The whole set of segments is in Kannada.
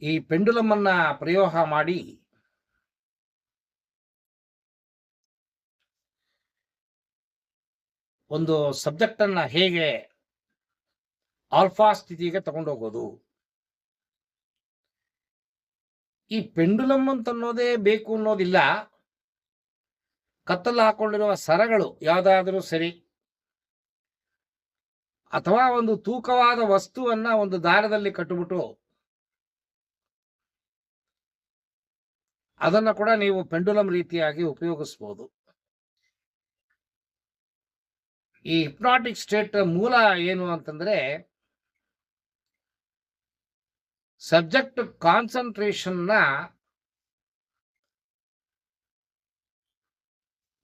ಈ ಪೆಂಡುಲಮ್ಮನ್ನ ಪ್ರಯೋಗ ಮಾಡಿ ಒಂದು ಸಬ್ಜೆಕ್ಟ್ ಅನ್ನ ಹೇಗೆ ಆಲ್ಫಾ ಸ್ಥಿತಿಗೆ ತಗೊಂಡೋಗೋದು. ಈ ಪೆಂಡುಲಮ್ ಅಂತ ಅನ್ನೋದೇ ಬೇಕು ಅನ್ನೋದಿಲ್ಲ. ಕತ್ತಲು ಹಾಕೊಂಡಿರುವ ಸರಗಳು ಯಾವುದಾದರೂ ಸರಿ. ಅಥವಾ ಒಂದು ತೂಕವಾದ ವಸ್ತುವನ್ನ ಒಂದು ದಾರದಲ್ಲಿ ಕಟ್ಟಿಬಿಟ್ಟು ಅದನ್ನ ಕೂಡ ನೀವು ಪೆಂಡುಲಮ್ ರೀತಿಯಾಗಿ ಉಪಯೋಗಿಸ್ಬೋದು. ಈ ಹಿಪ್ನಾಟಿಕ್ ಸ್ಟೇಟ್ ಮೂಲ ಏನು ಅಂತಂದ್ರೆ, ಸಬ್ಜೆಕ್ಟ್ ಕಾನ್ಸಂಟ್ರೇಷನ್ನ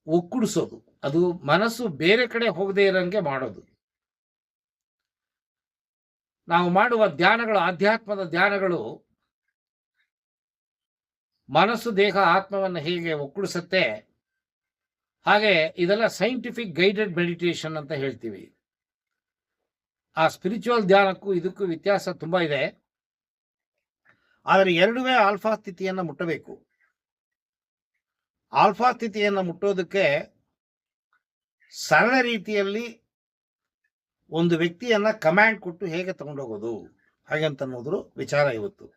ಒಕ್ಕುಡಿಸೋದು ಅದು ಮನಸ್ಸು ಬೇರೆ ಕಡೆ ಹೋಗದೇ ಇರೋಂಗೆ ಮಾಡೋದು. ನಾವು ಮಾಡುವ ಧ್ಯಾನಗಳು, ಆಧ್ಯಾತ್ಮದ ಧ್ಯಾನಗಳು ಮನಸ್ಸು, ದೇಹ, ಆತ್ಮವನ್ನು ಹೇಗೆ ಒಕ್ಕಳಿಸುತ್ತೆ ಹಾಗೆ ಇದೆಲ್ಲ ಸೈಂಟಿಫಿಕ್ ಗೈಡೆಡ್ ಮೆಡಿಟೇಷನ್ ಅಂತ ಹೇಳ್ತೀವಿ. ಆ ಸ್ಪಿರಿಚುವಲ್ ಧ್ಯಾನಕ್ಕೂ ಇದಕ್ಕೂ ವ್ಯತ್ಯಾಸ ತುಂಬಾ ಇದೆ. ಆದರೆ ಎರಡುವೇ ಆಲ್ಫಾ ಸ್ಥಿತಿಯನ್ನು ಮುಟ್ಟಬೇಕು. ಆಲ್ಫಾ ಸ್ಥಿತಿಯನ್ನು ಮುಟ್ಟೋದಕ್ಕೆ ಸರಳ ರೀತಿಯಲ್ಲಿ ಒಂದು ವ್ಯಕ್ತಿಯನ್ನ ಕಮ್ಯಾಂಡ್ ಕೊಟ್ಟು ಹೇಗೆ ತಗೊಂಡೋಗೋದು? ಹಾಗೆ ಅಂತ ಅನ್ನೋದ್ರು ವಿಚಾರ ಇವತ್ತು.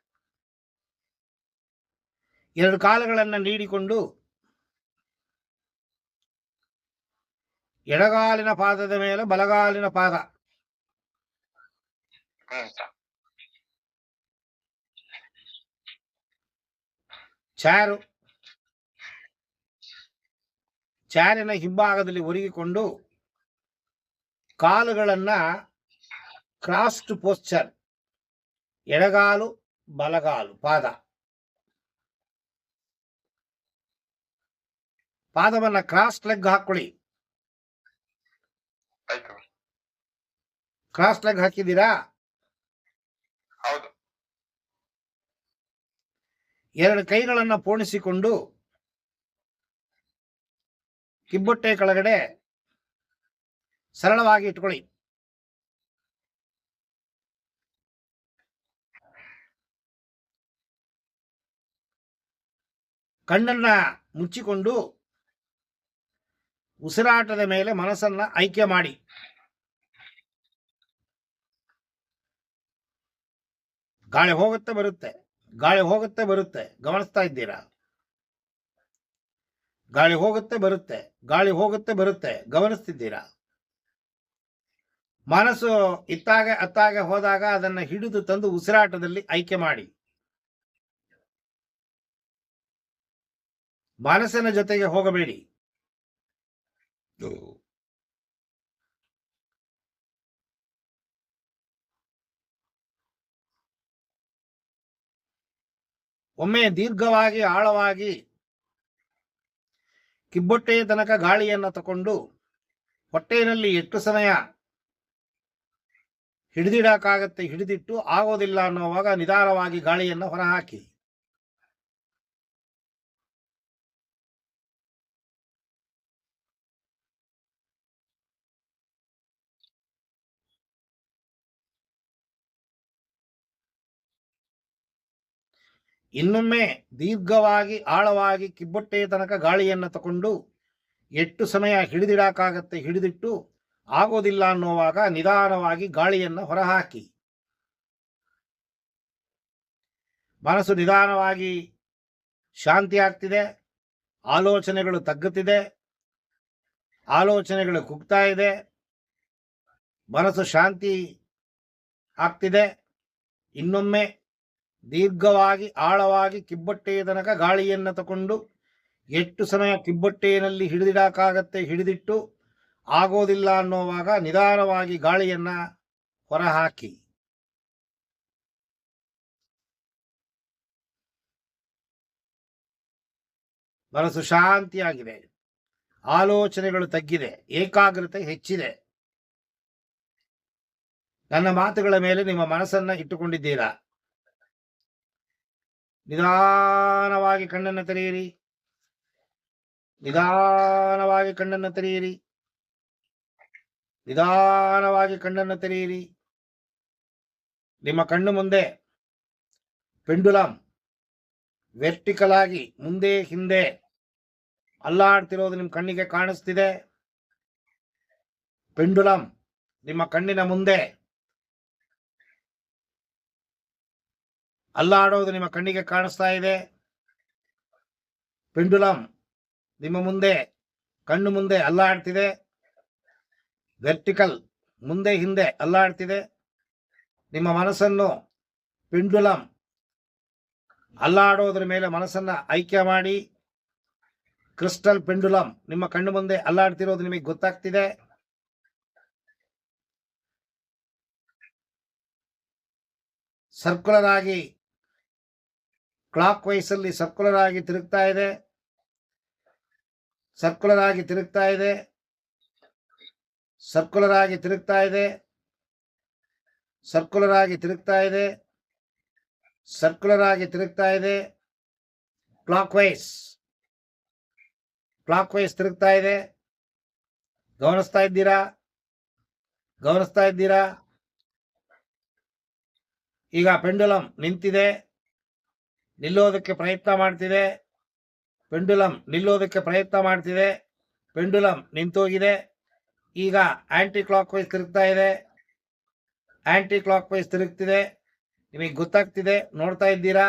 ಎರಡು ಕಾಲುಗಳನ್ನು ನೀಡಿಕೊಂಡು ಎಡಗಾಲಿನ ಪಾದದ ಮೇಲೆ ಬಲಗಾಲಿನ ಪಾದ. ಚಾರು. ಚಾರಿನ ಹಿಂಭಾಗದಲ್ಲಿ ಒರಗಿಕೊಂಡು ಕಾಲುಗಳನ್ನ ಕ್ರಾಸ್ಡ್ ಪೋಸ್ಚರ್ ಎಡಗಾಲು ಬಲಗಾಲು ಪಾದ. ಪಾದವನ್ನ ಕ್ರಾಸ್ ಲೆಗ್ ಹಾಕೊಳ್ಳಿ. ಕ್ರಾಸ್ ಲೆಗ್ ಹಾಕಿದ್ದೀರಾ? ಎರಡು ಕೈಗಳನ್ನ ಪೋಣಿಸಿಕೊಂಡು ಕಿಬ್ಬೊಟ್ಟೆ ಕೆಳಗಡೆ ಸರಳವಾಗಿ ಇಟ್ಕೊಳ್ಳಿ. ಕಣ್ಣನ್ನ ಮುಚ್ಚಿಕೊಂಡು ಉಸಿರಾಟದ ಮೇಲೆ ಮನಸ್ಸನ್ನ ಐಕ್ಯ ಮಾಡಿ. ಗಾಳಿ ಹೋಗುತ್ತೆ ಬರುತ್ತೆ. ಗಾಳಿ ಹೋಗುತ್ತೆ ಬರುತ್ತೆ. ಗಮನಿಸ್ತಾ ಇದ್ದೀರಾ? ಗಾಳಿ ಹೋಗುತ್ತೆ ಬರುತ್ತೆ. ಗಾಳಿ ಹೋಗುತ್ತೆ ಬರುತ್ತೆ. ಗಮನಿಸ್ತಿದ್ದೀರಾ? ಮನಸ್ಸು ಇತ್ತಾಗೆ ಅತ್ತಾಗೆ ಹೋದಾಗ ಅದನ್ನ ಹಿಡಿದು ತಂದು ಉಸಿರಾಟದಲ್ಲಿ ಆಯ್ಕೆ ಮಾಡಿ. ಮನಸ್ಸಿನ ಜೊತೆಗೆ ಹೋಗಬೇಡಿ. ಒಮ್ಮೆ ದೀರ್ಘವಾಗಿ, ಆಳವಾಗಿ ಕಿಬ್ಬೊಟ್ಟೆಯ ತನಕ ಗಾಳಿಯನ್ನು ತಕೊಂಡು ಹೊಟ್ಟೆಯಲ್ಲಿ ಎಷ್ಟು ಸಮಯ ಹಿಡಿದಿಡಕ್ಕಾಗತ್ತೆ ಹಿಡಿದಿಟ್ಟು ಆಗೋದಿಲ್ಲ ಅನ್ನೋವಾಗ ನಿಧಾನವಾಗಿ ಗಾಳಿಯನ್ನು ಹೊರಹಾಕಿ. ಇನ್ನೊಮ್ಮೆ ದೀರ್ಘವಾಗಿ, ಆಳವಾಗಿ ಕಿಬ್ಬೊಟ್ಟೆಯ ತನಕ ಗಾಳಿಯನ್ನು ತಗೊಂಡು ಎಷ್ಟು ಸಮಯ ಹಿಡಿದಿಡಕ್ಕಾಗತ್ತೆ ಹಿಡಿದಿಟ್ಟು ಆಗೋದಿಲ್ಲ ಅನ್ನುವಾಗ ನಿಧಾನವಾಗಿ ಗಾಳಿಯನ್ನು ಹೊರಹಾಕಿ. ಮನಸ್ಸು ನಿಧಾನವಾಗಿ ಶಾಂತಿ ಆಗ್ತಿದೆ ಆಲೋಚನೆಗಳು ತಗ್ಗುತ್ತಿದೆ, ಆಲೋಚನೆಗಳು ಕುಗ್ತಾ ಇದೆ, ಮನಸ್ಸು ಶಾಂತಿ ಆಗ್ತಿದೆ. ಇನ್ನೊಮ್ಮೆ ದೀರ್ಘವಾಗಿ, ಆಳವಾಗಿ ಕಿಬ್ಬೊಟ್ಟೆಯ ತನಕ ಗಾಳಿಯನ್ನು ತಕೊಂಡು ಎಷ್ಟು ಸಮಯ ಕಿಬ್ಬೊಟ್ಟೆಯಲ್ಲಿ ಹಿಡಿದಿಡಕ್ಕಾಗತ್ತೆ ಹಿಡಿದಿಟ್ಟು ಆಗೋದಿಲ್ಲ ಅನ್ನೋವಾಗ ನಿಧಾನವಾಗಿ ಗಾಳಿಯನ್ನು ಹೊರಹಾಕಿ. ಮನಸ್ಸು ಶಾಂತಿಯಾಗಿದೆ. ಆಲೋಚನೆಗಳು ತಗ್ಗಿದೆ. ಏಕಾಗ್ರತೆ ಹೆಚ್ಚಿದೆ. ನನ್ನ ಮಾತುಗಳ ಮೇಲೆ ನಿಮ್ಮ ಮನಸ್ಸನ್ನ ಇಟ್ಟುಕೊಂಡಿದ್ದೀರಾ? ನಿಧಾನವಾಗಿ ಕಣ್ಣನ್ನು ತೆರೆಯಿರಿ. ನಿಧಾನವಾಗಿ ಕಣ್ಣನ್ನು ತೆರೆಯಿರಿ. ನಿಧಾನವಾಗಿ ಕಣ್ಣನ್ನು ತೆರೆಯಿರಿ. ನಿಮ್ಮ ಕಣ್ಣು ಮುಂದೆ ಪೆಂಡುಲಮ್ ವೆರ್ಟಿಕಲ್ ಆಗಿ ಮುಂದೆ ಹಿಂದೆ ಅಲ್ಲಾಡ್ತಿರೋದು ನಿಮ್ಮ ಕಣ್ಣಿಗೆ ಕಾಣಿಸ್ತಿದೆ. ಪೆಂಡುಲಮ್ ನಿಮ್ಮ ಕಣ್ಣಿನ ಮುಂದೆ ಅಲ್ಲಾಡೋದು ನಿಮ್ಮ ಕಣ್ಣಿಗೆ ಕಾಣಿಸ್ತಾ ಇದೆ. ಪೆಂಡುಲಂ, ನಿಮ್ಮ ಮುಂದೆ, ಕಣ್ಣು ಮುಂದೆ ಅಲ್ಲಾಡ್ತಿದೆ. ವೆರ್ಟಿಕಲ್ ಮುಂದೆ ಹಿಂದೆ ಅಲ್ಲಾಡ್ತಿದೆ. ನಿಮ್ಮ ಮನಸ್ಸನ್ನು ಪೆಂಡುಲಂ, ಅಲ್ಲಾಡೋದ್ರ ಮೇಲೆ ಮನಸ್ಸನ್ನು ಐಕ್ಯ ಮಾಡಿ. ಕ್ರಿಸ್ಟಲ್ ಪೆಂಡುಲಂ ನಿಮ್ಮ ಕಣ್ಣು ಮುಂದೆ ಅಲ್ಲಾಡ್ತಿರೋದು ನಿಮಗೆ ಗೊತ್ತಾಗ್ತಿದೆ. ಸರ್ಕುಲರ್ ಆಗಿ ಕ್ಲಾಕ್ ಅಲ್ಲಿ ಸರ್ಕ್ಯುಲರ್ ಆಗಿ ತಿರುಗ್ತಾ ಇದೆ. ಸರ್ಕ್ಯುಲರ್ ಆಗಿ ತಿರುಗ್ತಾ ಇದೆ. ಸರ್ಕ್ಯುಲರ್ ಆಗಿ ತಿರುಗ್ತಾ ಇದೆ. ಸರ್ಕ್ಯುಲರ್ ಆಗಿ ತಿರುಗ್ತಾ ಇದೆ. ಸರ್ಕ್ಯುಲರ್ ಆಗಿ ತಿರುಗ್ತಾ ಇದೆ. Clock wise. ಕ್ಲಾಕ್ ವೈಸ್ ತಿರುಗ್ತಾ ಇದೆ. ಗಮನಿಸ್ತಾ ಇದ್ದೀರಾ? ಗಮನಿಸ್ತಾ ಇದ್ದೀರಾ? ಈಗ ಪೆಂಡುಲಂ ನಿಂತಿದೆ. ನಿಲ್ಲೋದಕ್ಕೆ ಪ್ರಯತ್ನ ಮಾಡ್ತಿದೆ. ಪೆಂಡುಲಮ್ ನಿಲ್ಲೋದಕ್ಕೆ ಪ್ರಯತ್ನ ಮಾಡ್ತಿದೆ. ಪೆಂಡುಲಮ್ ನಿಂತೋಗಿದೆ. ಈಗ ಆಂಟಿ ಕ್ಲಾಕ್ ವೈಸ್ ತಿರುಗ್ತಾ ಇದೆ. ಆಂಟಿ ಕ್ಲಾಕ್ ವೈಸ್ ತಿರುಗ್ತಿದೆ. ನಿಮಗೆ ಗೊತ್ತಾಗ್ತಿದೆ. ನೋಡ್ತಾ ಇದ್ದೀರಾ?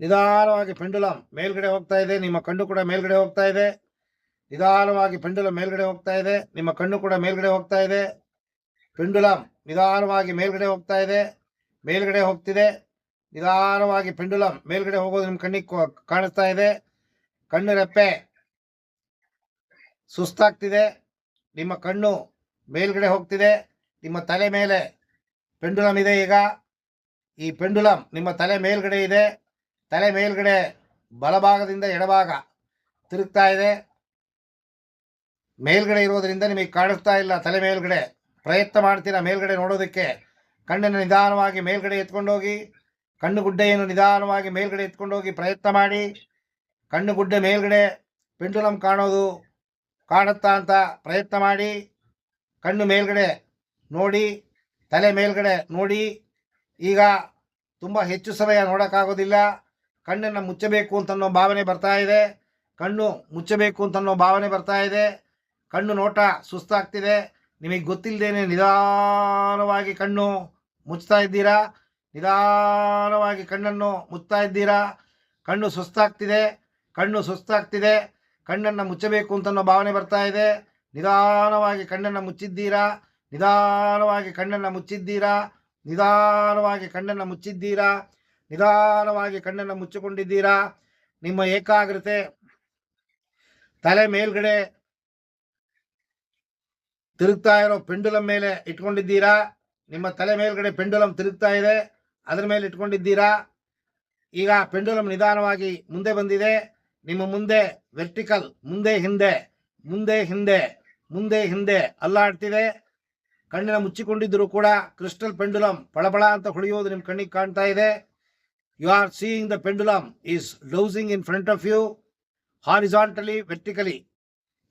ನಿಧಾನವಾಗಿ ಪೆಂಡುಲಮ್ ಮೇಲ್ಗಡೆ ಹೋಗ್ತಾ ಇದೆ. ನಿಮ್ಮ ಕಣ್ಣು ಕೂಡ ಮೇಲ್ಗಡೆ ಹೋಗ್ತಾ ಇದೆ. ನಿಧಾನವಾಗಿ ಪೆಂಡುಲಮ್ ಮೇಲ್ಗಡೆ ಹೋಗ್ತಾ ಇದೆ. ನಿಮ್ಮ ಕಣ್ಣು ಕೂಡ ಮೇಲ್ಗಡೆ ಹೋಗ್ತಾ ಇದೆ. ಪೆಂಡುಲಮ್ ನಿಧಾನವಾಗಿ ಮೇಲ್ಗಡೆ ಹೋಗ್ತಾ ಇದೆ. ಮೇಲ್ಗಡೆ ಹೋಗ್ತಿದೆ. ನಿಧಾನವಾಗಿ ಪೆಂಡುಲಮ್ ಮೇಲ್ಗಡೆ ಹೋಗೋದು ನಿಮ್ಮ ಕಣ್ಣಿಗೆ ಕಾಣಿಸ್ತಾ ಇದೆ. ಕಣ್ಣು ರೆಪ್ಪೆ. ಸುಸ್ತಾಗ್ತಿದೆ. ನಿಮ್ಮ ಕಣ್ಣು ಮೇಲ್ಗಡೆ ಹೋಗ್ತಿದೆ. ನಿಮ್ಮ ತಲೆ ಮೇಲೆ ಪೆಂಡುಲಮ್ ಇದೆ ಈಗ. ಈ ಪೆಂಡುಲಮ್ ನಿಮ್ಮ ತಲೆ ಮೇಲ್ಗಡೆ ಇದೆ. ತಲೆ ಮೇಲ್ಗಡೆ ಬಲಭಾಗದಿಂದ ಎಡಭಾಗ ತಿರುಗ್ತಾ ಇದೆ. ಮೇಲ್ಗಡೆ ಇರೋದ್ರಿಂದ ನಿಮಗೆ ಕಾಣಿಸ್ತಾ ಇಲ್ಲ. ತಲೆ ಮೇಲ್ಗಡೆ ಪ್ರಯತ್ನ ಮಾಡ್ತೀರಾ ಮೇಲ್ಗಡೆ ನೋಡೋದಕ್ಕೆ? ಕಣ್ಣನ್ನು ನಿಧಾನವಾಗಿ ಮೇಲ್ಗಡೆ ಎತ್ಕೊಂಡೋಗಿ. ಕಣ್ಣು ಗುಡ್ಡೆಯನ್ನು ನಿಧಾನವಾಗಿ ಮೇಲ್ಗಡೆ ಎತ್ಕೊಂಡೋಗಿ ಪ್ರಯತ್ನ ಮಾಡಿ ಕಣ್ಣು ಗುಡ್ಡೆ ಮೇಲ್ಗಡೆ ಪೆಂಡುಲಮ್ ಕಾಣೋದು ಕಾಣುತ್ತಾ ಅಂತ ಪ್ರಯತ್ನ ಮಾಡಿ, ಕಣ್ಣು ಮೇಲ್ಗಡೆ ನೋಡಿ, ತಲೆ ಮೇಲ್ಗಡೆ ನೋಡಿ, ಈಗ ತುಂಬ ಹೆಚ್ಚು ಸಮಯ ನೋಡೋಕ್ಕಾಗೋದಿಲ್ಲ. ಕಣ್ಣನ್ನು ಮುಚ್ಚಬೇಕು ಅಂತನ್ನೋ ಭಾವನೆ ಬರ್ತಾ ಇದೆ. ಕಣ್ಣು ಮುಚ್ಚಬೇಕು ಅಂತನ್ನೋ ಭಾವನೆ ಬರ್ತಾ ಇದೆ. ಕಣ್ಣು ನೋಟ ಸುಸ್ತಾಗ್ತಿದೆ. ನಿಮಗೆ ಗೊತ್ತಿಲ್ಲದೇನೆ ನಿಧಾನವಾಗಿ ಕಣ್ಣು ಮುಚ್ತಾ ಇದ್ದೀರಾ? ನಿಧಾನವಾಗಿ ಕಣ್ಣನ್ನು ಮುಚ್ತಾ ಇದ್ದೀರಾ? ಕಣ್ಣು ಸುಸ್ತಾಗ್ತಿದೆ ಕಣ್ಣು ಸುಸ್ತಾಗ್ತಿದೆ, ಕಣ್ಣನ್ನು ಮುಚ್ಚಬೇಕು ಅಂತನ್ನೋ ಭಾವನೆ ಬರ್ತಾ ಇದೆ. ನಿಧಾನವಾಗಿ ಕಣ್ಣನ್ನು ಮುಚ್ಚಿದ್ದೀರಾ? ನಿಧಾನವಾಗಿ ಕಣ್ಣನ್ನು ಮುಚ್ಚಿದ್ದೀರಾ? ನಿಧಾನವಾಗಿ ಕಣ್ಣನ್ನು ಮುಚ್ಚಿದ್ದೀರಾ? ನಿಧಾನವಾಗಿ ಕಣ್ಣನ್ನು ಮುಚ್ಚಿಕೊಂಡಿದ್ದೀರಾ? ನಿಮ್ಮ ಏಕಾಗ್ರತೆ ತಲೆ ಮೇಲ್ಗಡೆ ತಿರುಗ್ತಾ ಇರೋ ಪೆಂಡುಲಂ ಮೇಲೆ ಇಟ್ಕೊಂಡಿದ್ದೀರಾ? ನಿಮ್ಮ ತಲೆ ಮೇಲ್ಗಡೆ ಪೆಂಡುಲಂ ತಿರುಗ್ತಾ ಇದೆ. ಅದರ ಮೇಲೆ ಇಟ್ಕೊಂಡಿದ್ದೀರಾ? ಈಗ ಪೆಂಡುಲಮ್ ನಿಧಾನವಾಗಿ ಮುಂದೆ ಬಂದಿದೆ. ನಿಮ್ಮ ಮುಂದೆ ವೆರ್ಟಿಕಲ್ ಮುಂದೆ ಹಿಂದೆ ಮುಂದೆ ಹಿಂದೆ ಮುಂದೆ ಹಿಂದೆ ಅಲ್ಲಾಡ್ತಿದೆ. ಕಣ್ಣಿನ ಮುಚ್ಚಿಕೊಂಡಿದ್ದರೂ ಕೂಡ ಕ್ರಿಸ್ಟಲ್ ಪೆಂಡುಲಮ್ ಪಳಬಳ ಅಂತ ಹೊಳೆಯೋದು ನಿಮ್ಮ ಕಣ್ಣಿಗೆ ಕಾಣ್ತಾ ಇದೆ. You are seeing the pendulum is losing in front of you horizontally vertically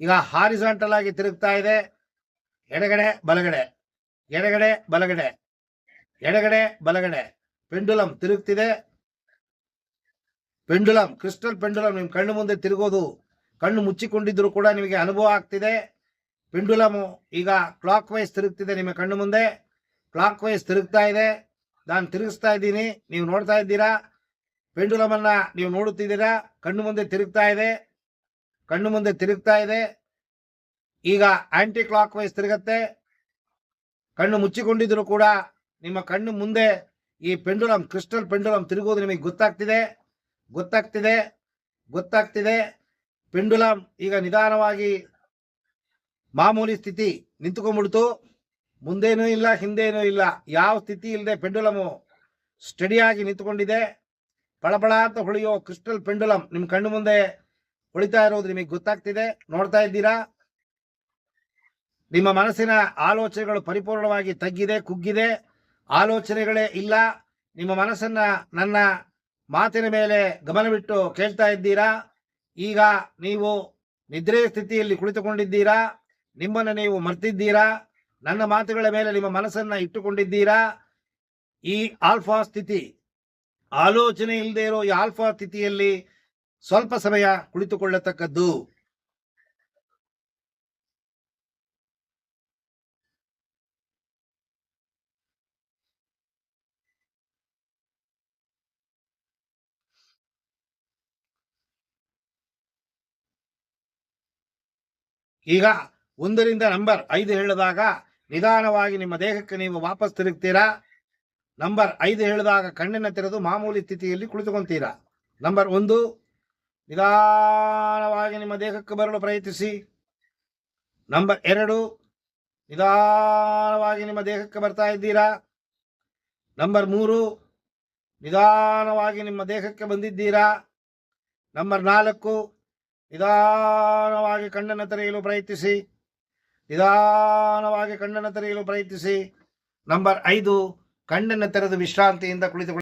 ಈಗ ಹಾರಿಸಾಂಟಲ್ ಆಗಿ ತಿರುಗ್ತಾ ಇದೆ. ಎಡಗಡೆ, ಬಲಗಡೆ ಎಡಗಡೆ ಬಲಗಡೆ ಎಡಗಡೆ, ಬಲಗಡೆ. ಪೆಂಡುಲಮ್ ತಿರುಗ್ತಿದೆ. ಪೆಂಡುಲಂ, ಕ್ರಿಸ್ಟಲ್ ಪೆಂಡುಲಂ ನಿಮ್ಮ ಕಣ್ಣು ಮುಂದೆ ತಿರುಗೋದು. ಕಣ್ಣು ಮುಚ್ಚಿಕೊಂಡಿದ್ರು ಕೂಡ ನಿಮಗೆ ಅನುಭವ ಆಗ್ತಿದೆ. ಪೆಂಡುಲಮು ಈಗ ಕ್ಲಾಕ್ ವೈಸ್ ತಿರುಗ್ತಿದೆ ನಿಮ್ಮ ಕಣ್ಣು ಮುಂದೆ. ಕ್ಲಾಕ್ ವೈಸ್ ತಿರುಗ್ತಾ ಇದೆ. ನಾನು ತಿರುಗಿಸ್ತಾ ಇದ್ದೀನಿ. ನೀವು ನೋಡ್ತಾ ಇದ್ದೀರಾ? ಪೆಂಡುಲಮನ್ನ ನೀವು ನೋಡುತ್ತಿದ್ದೀರಾ? ಕಣ್ಣು ಮುಂದೆ ತಿರುಗ್ತಾ ಇದೆ. ಕಣ್ಣು ಮುಂದೆ ತಿರುಗ್ತಾ ಇದೆ. ಈಗ ಆಂಟಿ ಕ್ಲಾಕ್ ವೈಸ್ ತಿರುಗತ್ತೆ. ಕಣ್ಣು ಮುಚ್ಚಿಕೊಂಡಿದ್ರು ಕೂಡ ನಿಮ್ಮ ಕಣ್ಣು ಮುಂದೆ ಈ ಪೆಂಡುಲಂ, ಕ್ರಿಸ್ಟಲ್ ಪೆಂಡುಲಂ ತಿರುಗೋದು ನಿಮಗೆ ಗೊತ್ತಾಗ್ತಿದೆ ಗೊತ್ತಾಗ್ತಿದೆ ಗೊತ್ತಾಗ್ತಿದೆ. ಪೆಂಡುಲಂ ಈಗ ನಿಧಾನವಾಗಿ ಮಾಮೂಲಿ ಸ್ಥಿತಿ ನಿಂತುಕೊಂಡ್ಬಿಡ್ತು. ಮುಂದೇನೂ ಇಲ್ಲ, ಹಿಂದೇನೂ ಇಲ್ಲ. ಯಾವ ಸ್ಥಿತಿ ಇಲ್ಲದೆ ಪೆಂಡುಲಮು ಸ್ಟಡಿಯಾಗಿ ನಿಂತುಕೊಂಡಿದೆ. ಪಳಪಳ ಅಂತ ಹೊಳೆಯೋ ಕ್ರಿಸ್ಟಲ್ ಪೆಂಡುಲಂ ನಿಮ್ಮ ಕಣ್ಣು ಮುಂದೆ ಹೊಳಿತಾ ಇರೋದು ನಿಮಗೆ ಗೊತ್ತಾಗ್ತಿದೆ. ನೋಡ್ತಾ ಇದ್ದೀರಾ? ನಿಮ್ಮ ಮನಸ್ಸಿನ ಆಲೋಚನೆಗಳು ಪರಿಪೂರ್ಣವಾಗಿ ತಗ್ಗಿದೆ, ಕುಗ್ಗಿದೆ. ಆಲೋಚನೆಗಳೇ ಇಲ್ಲ. ನಿಮ್ಮ ಮನಸ್ಸನ್ನ, ನನ್ನ ಮಾತಿನ ಮೇಲೆ ಗಮನವಿಟ್ಟು ಕೇಳ್ತಾ ಇದ್ದೀರಾ? ಈಗ ನೀವು ನಿದ್ರೆ ಸ್ಥಿತಿಯಲ್ಲಿ ಕುಳಿತುಕೊಂಡಿದ್ದೀರಾ? ನಿಮ್ಮನ್ನು ನೀವು ಮರ್ತಿದ್ದೀರಾ? ನನ್ನ ಮಾತುಗಳ ಮೇಲೆ ನಿಮ್ಮ ಮನಸ್ಸನ್ನ ಇಟ್ಟುಕೊಂಡಿದ್ದೀರಾ? ಈ ಆಲ್ಫಾ ಸ್ಥಿತಿ, ಆಲೋಚನೆ ಇಲ್ಲದೆ ಇರೋ ಈ ಆಲ್ಫಾ ಸ್ಥಿತಿಯಲ್ಲಿ ಸ್ವಲ್ಪ ಸಮಯ ಕುಳಿತುಕೊಳ್ಳತಕ್ಕದ್ದು. ಈಗ ಒಂದರಿಂದ ನಂಬರ್ ಐದು ಹೇಳಿದಾಗ ನಿಧಾನವಾಗಿ ನಿಮ್ಮ ದೇಹಕ್ಕೆ ನೀವು ವಾಪಸ್ ತಿರುಗ್ತೀರಾ? ನಂಬರ್ ಐದು ಹೇಳಿದಾಗ ಕಣ್ಣಿನ ತೆರೆದು ಮಾಮೂಲಿ ಸ್ಥಿತಿಯಲ್ಲಿ ಕುಳಿತುಕೊಂತೀರಾ? ನಂಬರ್ ಒಂದು, ನಿಧಾನವಾಗಿ ನಿಮ್ಮ ದೇಹಕ್ಕೆ ಬರಲು ಪ್ರಯತ್ನಿಸಿ. ನಂಬರ್ ಎರಡು, ನಿಧಾನವಾಗಿ ನಿಮ್ಮ ದೇಹಕ್ಕೆ ಬರ್ತಾ ಇದ್ದೀರಾ? ನಂಬರ್ ಮೂರು, ನಿಧಾನವಾಗಿ ನಿಮ್ಮ ದೇಹಕ್ಕೆ ಬಂದಿದ್ದೀರಾ? ನಂಬರ್ ನಾಲ್ಕು ನಿಧಾನವಾಗಿ ಕಣ್ಣನ್ನು ತೆರೆಯಲು ಪ್ರಯತ್ನಿಸಿ. ನಿಧಾನವಾಗಿ ಕಣ್ಣನ್ನು ತೆರೆಯಲು ಪ್ರಯತ್ನಿಸಿ. ನಂಬರ್ ಐದು ಕಣ್ಣನ್ನು ತೆರೆದು ವಿಶ್ರಾಂತಿಯಿಂದ ಕುಳಿತುಕೊಳ್ಳಿ.